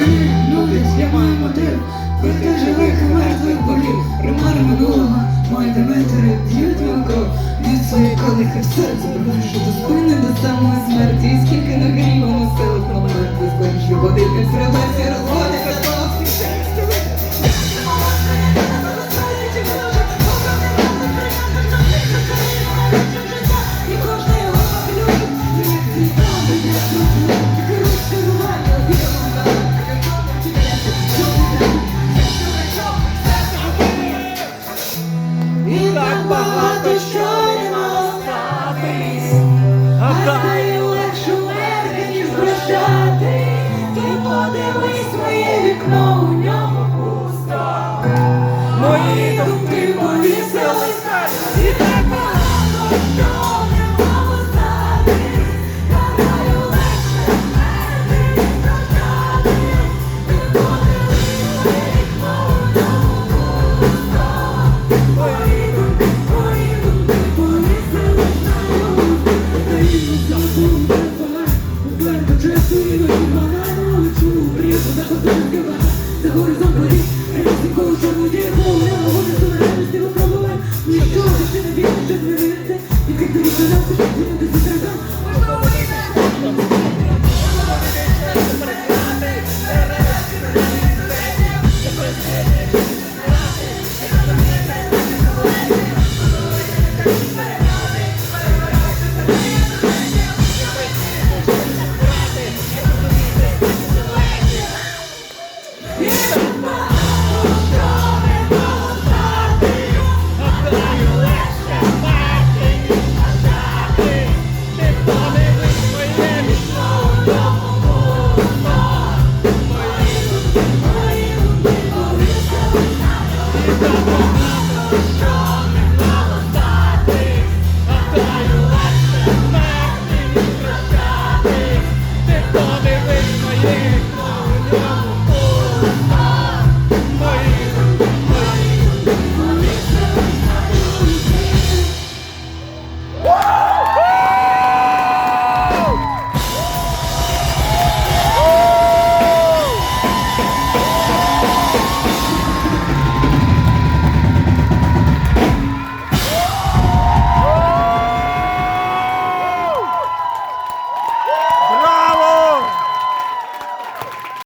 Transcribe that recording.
ми, люди, з'яваємо мотив, Проти живих і мертвих болів, примари минулого, мої деметери б'ють в кров, від своїх колих і в серце, що до спини до самої Cristo, vivo e Yıkıttı yıkıttı yine de Come and wait for years.